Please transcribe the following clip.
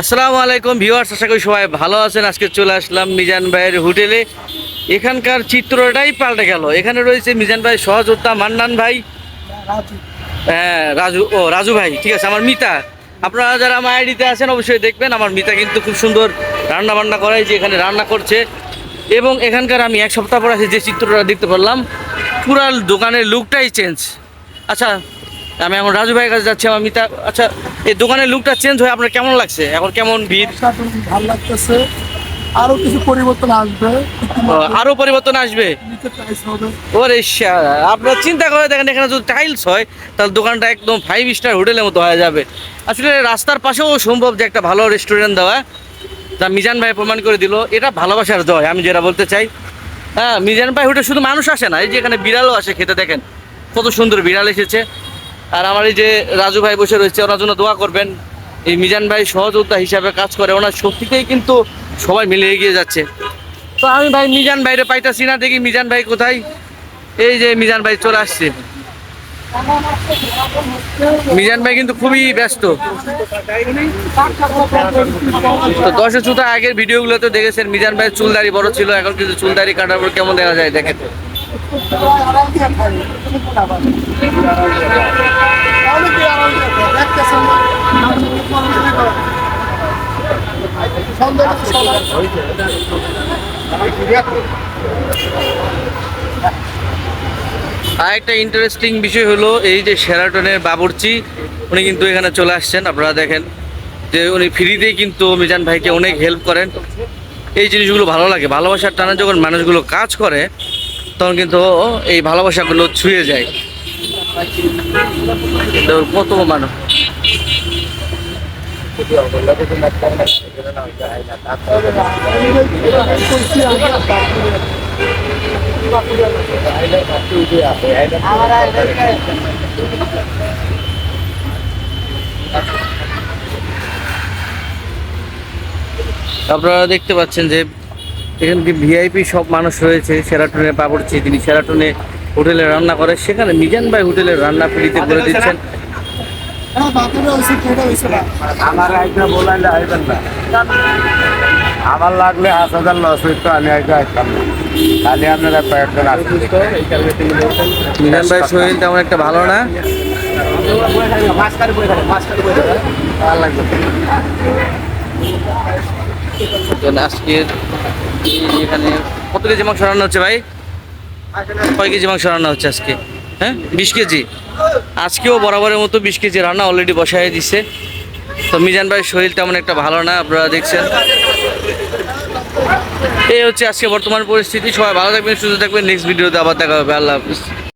আসসালামু আলাইকুম ভিউয়ার্স, আশা করি সবাই ভালো আছেন। আজকে চলে আসলাম মিজান ভাইয়ের হোটেলে। এখানকার চিত্রটাই পাল্টে গেল। এখানে রয়েছে মিজান ভাই সহযোদ্ধা মান্নান ভাই। হ্যাঁ রাজু, ও, রাজু ভাই, ঠিক আছে, আমার মিতা। আপনারা যারা আমার আইডিতে আছেন, অবশ্যই দেখবেন, আমার মিতা কিন্তু খুব সুন্দর রান্না বান্না করাই যে এখানে রান্না করছে। এবং এখানকার আমি এক সপ্তাহ পর আসে যে চিত্রটা দেখতে পারলাম পুরা দোকানের লুকটাই চেঞ্জ আচ্ছা আমি এখন রাজু ভাইয়ের কাছে যাচ্ছি আমার মিতা আচ্ছা এই দোকানের লুকটা চেঞ্জ হয়ে আপনার কেমন লাগছে? এখন কেমন ভিড়? ভালো লাগতেছে। আরও কিছু পরিবর্তন আসবে। আরও পরিবর্তন আসবে? ওরে আপনার চিন্তা করে দেখেন এখানে যদি টাইলস হয় তাহলে দোকানটা একদম ফাইভ স্টার হোটেলের মতো হয়ে যাবে। আসলে রাস্তার পাশেও সম্ভব যে একটা ভালো রেস্টুরেন্ট দেওয়া। তা মিজান ভাই প্রমাণ করে দিল এটা ভালোবাসার জয় আমি যেটা বলতে চাই। হ্যাঁ মিজান ভাই হোটেল শুধু মানুষ আসে না এই যে এখানে বিড়ালও আসে খেতে দেখেন। কত সুন্দর বিড়াল এসেছে। আর আমার এই যে রাজু ভাই বসে রয়েছে, ওনার জন্য দোয়া করবেন। এই মিজান ভাই সহযোদ্ধা হিসাবে কাজ করে, ওনার শক্তিতেই কিন্তু সবাই মিলে এগিয়ে যাচ্ছে। তো আমি ভাই মিজান ভাইরে পাইতাছি না, দেখি মিজান ভাই কোথায়? এই যে মিজান ভাই চলে আসছে। মিজান ভাই কিন্তু খুবই ব্যস্ত। তো দশ চুতা আগের ভিডিওগুলোতে দেখেছেন, মিজান ভাইয়ের চুলদারি বড় ছিল, এখন কিন্তু চুলদারি কাটার পর কেমন দেখা যায়, দেখেন। আর একটা ইন্টারেস্টিং বিষয় হলো এই যে সেরাটনের বাবুর্চি, উনি কিন্তু এখানে চলে আসছেন। আপনারা দেখেন যে উনি ফ্রিতেই কিন্তু মিজান ভাইকে অনেক হেল্প করেন। এই জিনিসগুলো ভালো লাগে। ভালোবাসার টানা যখন মানুষগুলো কাজ করে তখন কিন্তু এই ভালোবাসাগুলো ছুঁয়ে যায়। কত মানুষ। আপনারা দেখতে পাচ্ছেন যে এখানে ভিআইপি সব মানুষ রয়েছে সেরাটনে পাবড়ছি তিনি সেরাটনে হোটেলে রান্না করে সেখানে মিজান ভাই হোটেলের রান্না ফ্রিতে করে দিচ্ছেন। আমার আইটা বলাইলে না। আমার লাগলে হাজার হাজার লস হইতো আমি আইটা আইতাম না। খালি আপনারা কয়েকজন আসবেন মিজান ভাই শরীর তেমন একটা ভালো না? আজকের এখানে কত কেজি মাংস রান্না হচ্ছে ভাই? কয় কেজি মাংস রান্না হচ্ছে আজকে? হ্যাঁ? বিশ কেজি? আজকেও বরাবরের মতো বিশ কেজি রান্না অলরেডি বসাই দিছে। তো মিজান ভাই, শরীর তেমন একটা ভালো না, আপনারা দেখছেন? এই হচ্ছে আজকে বর্তমান পরিস্থিতি। সবাই ভালো থাকবেন, সুস্থ থাকবেন। নেক্সট ভিডিওতে আবার দেখা হবে। আল্লাহ হাফিজ।